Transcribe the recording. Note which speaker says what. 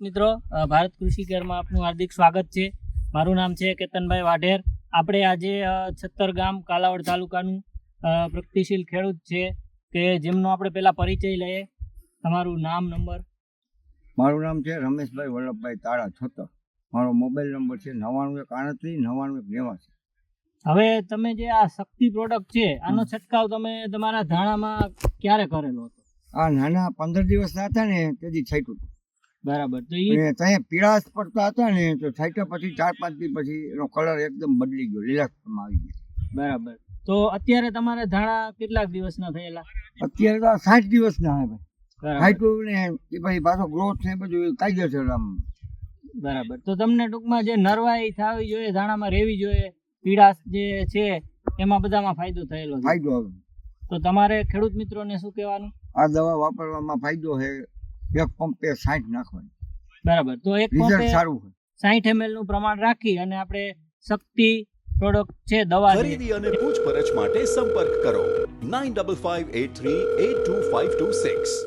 Speaker 1: મિત્રો ભારત કૃષિ કેરમાં આપનું હાર્દિક સ્વાગત છે. મારું નામ છે કેતનભાઈ વાઢેર. આપણે આજે છત્તર ગામ કાલાવડ તાલુકાનું પ્રગતિશીલ ખેડૂત છે કે જેમનો આપણે પહેલા પરિચય લઈએ. તમારું નામ નંબર?
Speaker 2: મારું નામ છે રમેશભાઈ વલ્લભભાઈ તાળા છોતર. મારો મોબાઈલ નંબર છે નવ્વાણું એક આડત્રીસ નવ્વાણું એક નેવાસી.
Speaker 1: હવે તમે જે આ શક્તિ પ્રોડક્ટ છે આનો છંટકાવ તમે તમારા ધાણામાં ક્યારે કરેલો હતો?
Speaker 2: આ નાના પંદર દિવસના હતા ને તેથી છાંટ્યું.
Speaker 1: બરાબર. તો એ
Speaker 2: ત્યાં પીળાશ પડતા હતા ને તો છાંટ્યા પછી ચાર પાંચ દી પછી એનો કલર એકદમ બદલી ગયો લીલાશમાં આવી ગયો.
Speaker 1: બરાબર. તો અત્યારે તમારે ધાણા કેટલાક દિવસના થયેલા?
Speaker 2: અત્યારે તો આ સાઠ દિવસના હે ભાઈ.
Speaker 1: બરાબર.
Speaker 2: છાંટ્યું ને એ પછી પાછો ગ્રોથ ને બધું કાયદેસર આમ.
Speaker 1: બરાબર. તો તમને ટૂંકમાં જે નરવાઈ થવી જોઈએ ધાણામાં રહેવી જોઈએ પીડાશ જે છે એમાં બધામાં ફાયદો થયેલો
Speaker 2: ફાયદો આવે.
Speaker 1: તો તમારે ખેડૂત મિત્રોને શું કહેવાનું?
Speaker 2: આ દવા વાપરવામાં ફાયદો છે. એક પંપે સાઠ નાખવાની.
Speaker 1: બરાબર. તો એક
Speaker 2: રિઝલ્ટ
Speaker 1: પંપે
Speaker 2: સારું હોય.
Speaker 1: સાહીઠ એમએલનું પ્રમાણ રાખી અને આપણે શક્તિ પ્રોડક્ટ છે દવા
Speaker 3: ખરીદી અને પૂછપરછ માટે સંપર્ક કરો. Nine double five eight three eight two five two six